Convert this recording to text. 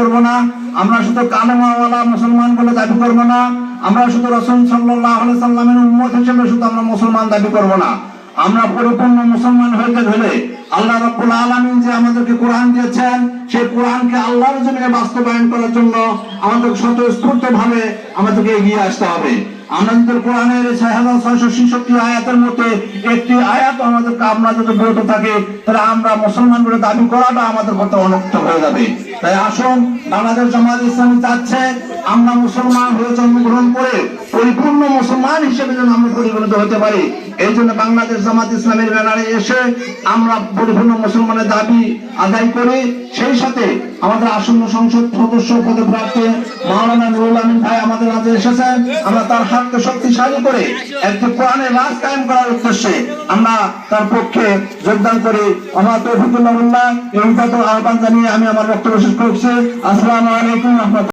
করব না, আমরা শুধু কালেমাওয়ালা মুসলমান বলে দাবি করব না, আমরা শুধু সাল্লামের উন্মত হিসেবে শুধু আমরা মুসলমান দাবি না। আমরা পরিপূর্ণ মুসলমান হইতে হলে আল্লাহ রাব্বুল আলমিন যে আমাদেরকে কোরআন দিয়েছেন, সেই কোরআনকে আল্লাহর জন্য বাস্তবায়ন করার জন্য আমাদের স্বতঃস্ফূর্ত ভাবে আমাদেরকে এগিয়ে আসতে হবে। আমরা যদি কোরআনের ছয় হাজার ছয়শো ছেষট্টি আয়াতের মধ্যে একটি আয়াত আমাদেরকে আমরা যদি বিরত থাকে, তাহলে আমরা মুসলমান বলে দাবি করাটা আমাদের হয়ে যাবে। তাই আসুন, বাংলাদেশ জামাত ইসলামী চাচ্ছে, আমরা মুসলমান হয়ে জন্মগ্রহণ করে পরিপূর্ণ মুসলমান হিসেবে যেন আমরা পরিগণিত হতে পারি। এই জন্য বাংলাদেশ জামাত ইসলামের ব্যানারে এসে আমরা পরিপূর্ণ মুসলমানের দাবি আদায় করি। সেই সাথে আমাদের আসন্ন সংসদ সদস্য পদে মাওলানা নুরুল আমিন আমাদের এসেছেন, আমরা তার হাতকে শক্তিশালী করে একটি কোরআনের রাজ কায়েম করার উদ্দেশ্যে আমরা তার পক্ষে যোগদান করি। আমার তৌফিকুল্লাহ এবং আহ্বান জানিয়ে আমি আমার বক্তব্য শেষ করছি। আসসালাম আলাইকুম